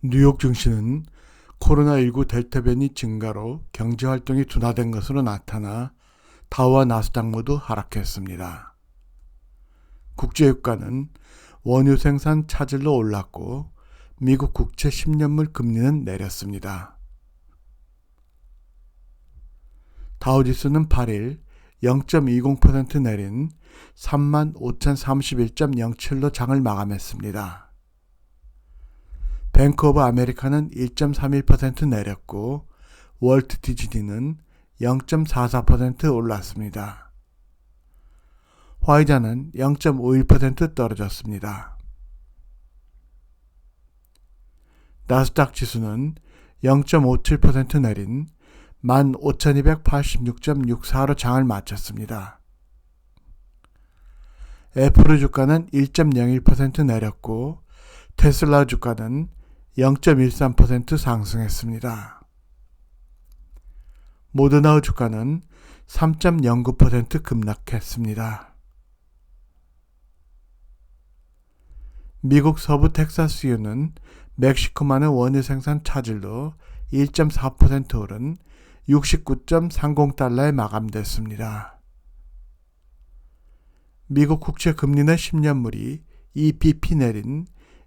뉴욕 증시는 코로나19 델타 변이 증가로 경제 활동이 둔화된 것으로 나타나 다우와 나스닥 모두 하락했습니다. 국제유가는 원유 생산 차질로 올랐고 미국 국채 10년물 금리는 내렸습니다. 다우지수는 8일 0.20% 내린 35,031.07로 장을 마감했습니다. 뱅크 오브 아메리카는 1.31% 내렸고 월트 디즈니는 0.44% 올랐습니다. 화이자는 0.51% 떨어졌습니다. 나스닥 지수는 0.57% 내린 15,286.64로 장을 마쳤습니다. 애플의 주가는 1.01% 내렸고 테슬라 주가는 0.13% 상승했습니다. 모더나의 주가는 3.09% 급락했습니다. 미국 서부 텍사스주는 멕시코만의 원유 생산 차질로 1.4% 오른 69.30달러에 마감됐습니다. 미국 국채 금리는 10년물이 EPP 내린